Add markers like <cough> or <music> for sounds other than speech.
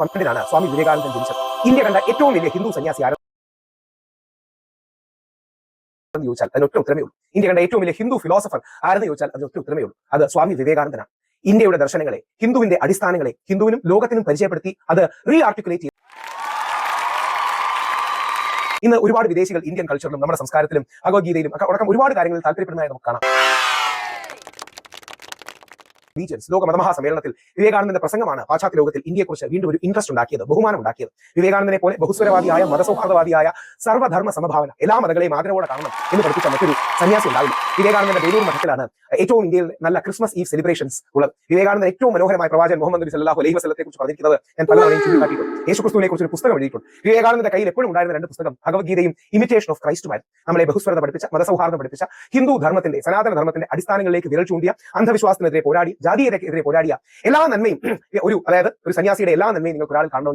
പന്ത്രണ്ടിനാണ് സ്വാമി വിവേകാനന്ദൻ ജനിച്ചത്. ഇന്ത്യ കണ്ട ഏറ്റവും വലിയ ഹിന്ദു സന്യാസി ആരെന്ന് ചോദിച്ചാൽ അതിനൊറ്റ ഉത്തരമേ ഉള്ളൂ. ഇന്ത്യ കണ്ട ഏറ്റവും വലിയ ഹിന്ദു ഫിലോസഫർ ആരെന്ന് ചോദിച്ചാൽ അതിനൊറ്റ ഉത്തരമേ ഉള്ളൂ. അത് സ്വാമി വിവേകാനന്ദനാണ്. ഇന്ത്യയുടെ ദർശനങ്ങളെ ഹിന്ദുവിന്റെ അടിസ്ഥാനങ്ങളെ ഹിന്ദുവിനും ലോകത്തിനും പരിചയപ്പെടുത്തി അത് റീ ആർട്ടിക്കുലേറ്റ് ചെയ്തു. ഇന്ന് ഒരുപാട് വിദേശികൾ ഇന്ത്യൻ കൾച്ചറിലും നമ്മുടെ സംസ്കാരത്തിലും ഭഗവത്ഗീതയിലും ഒക്കെ അടക്കം ഒരുപാട് കാര്യങ്ങളിൽ താല്പര്യപ്പെടുന്നതായി നമുക്ക് കാണാം. റീജിയൻസ് ലോക മതമഹാ സമ്മേളനത്തിൽ വിവേകാനന്ദന്റെ പ്രസംഗമാണ് പാശ്ചാത്യ ലോകത്തിൽ ഇന്ത്യയെക്കുറിച്ച് വീണ്ടും ഒരു ഇൻട്രസ്റ്റ് ഉണ്ടാക്കിയത് ബഹുമാനം ഉണ്ടാക്കിയത്. വിവേകാനന്ദനെ പോലെ ബഹുസ്വരവാദിയായ മതസൗഹാർദ്ദവാദിയായ സർവധർമ്മ സമഭാവന എല്ലാ മതങ്ങളെയും ആദരവോടെ കാണണം എന്ന് പഠിപ്പിച്ച മറ്റൊരു സന്യാസി ഉണ്ടാവില്ല വിവേകാനന്ദന്റെ ബേലൂർ മഠത്തിലാണ് ഏറ്റവും ഇന്ത്യയിൽ നല്ല ക്രിസ്മസ് ഈവ് സെലിബ്രേഷൻസ് ഉള്ളത്. വിവേകാനന്ദൻ ഏറ്റവും മനോഹരമായ പ്രവാചകൻ മുഹമ്മദ് നബി സല്ലാഹു അലൈഹി വസ്ലത്തെ കുറിച്ച് പറഞ്ഞിരിക്കുന്നത് ഞാൻ പലതവണയും ചൂണ്ടിക്കാട്ടിയിട്ടുണ്ട്. യേശു ക്രിസ്തുവിനെ കുറിച്ച് ഒരു പുസ്തകം എഴുതിയിട്ടുണ്ട്. വിവേകാനന്ദന്റെ കയ്യിൽ എപ്പോഴും ഉണ്ടായിരുന്ന രണ്ട് പുസ്തകം ഭഗവത്ഗീതയും ഇമിറ്റേഷൻ ഓഫ് ക്രൈസ്റ്റുമായിരുന്നു നമ്മളെ ബഹുസ്വരത പഠിപ്പിച്ച മതസൗഹാർദ്ദം പഠിപ്പിച്ച ഹിന്ദു ധർമ്മത്തിന്റെ സനാതന ധർമ്മത്തിന്റെ അടിസ്ഥാനങ്ങളിലേക്ക് വിരൽ ചൂണ്ടിയ അന്ധവിശ്വാസത്തിനെതിരെ പോരാടി ജാതീയതയ്ക്കെതിരെ പോരാടിയ എല്ലാ നന്മയും <clears throat> ഒരു അതായത് ഒരു സന്യാസിയുടെ എല്ലാ നന്മയും നിങ്ങൾക്ക് ഒരാൾ കാണണം